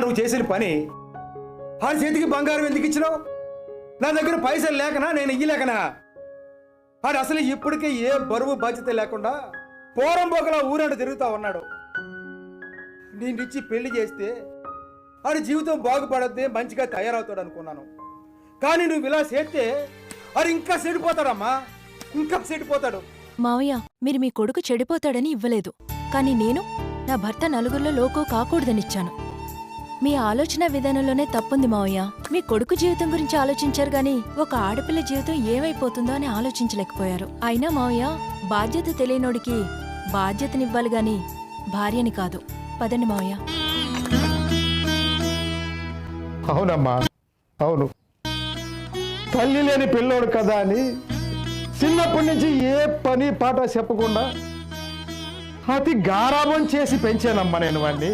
నువ్వు చేసిన పని? ఆ చేతికి బంగారం ఎందుకు ఇచ్చినావు? నా దగ్గర పైసలు లేకనా? నేను ఇయ్యలేకనా? అది అసలు ఇప్పటికే ఏ బరువు బాధ్యత లేకుండా పోరం పోకలా ఊరంట తిరుగుతా ఉన్నాడు. నిన్నిచ్చి పెళ్ళి చేస్తే ఆడి జీవితం బాగుపడద్ది మంచిగా తయారవుతాడు అనుకున్నాను. కానీ నువ్వు ఇలా చేస్తే ఆడు ఇంకా చెడిపోతాడమ్మా. ఇంకా చెడిపోతాడు. మావయ్య మీరు మీ కొడుకు చెడిపోతాడని ఇవ్వలేదు. కానీ నేను నా భర్త నలుగురిలో లోకో కాకూడదనిచ్చాను. మీ ఆలోచన విధానంలోనే తప్పుంది మావయ్య. మీ కొడుకు జీవితం గురించి ఆలోచించారు గాని ఒక ఆడపిల్ల జీవితం ఏమైపోతుందో అని ఆలోచించలేకపోయారు. అయినా మావయ్య బాధ్యత తెలియనోడికి బాధ్యతనివ్వాలి గాని భార్యని కాదు. పదండి మావయ్య. అవునమ్మా అవును. తల్లి లేని పిల్లోడు కదా అని చిన్నప్పటి నుంచి ఏ పని పాట చెప్పకుండా అతి గారాబం చేసి పెంచానమ్మా నేను వాడిని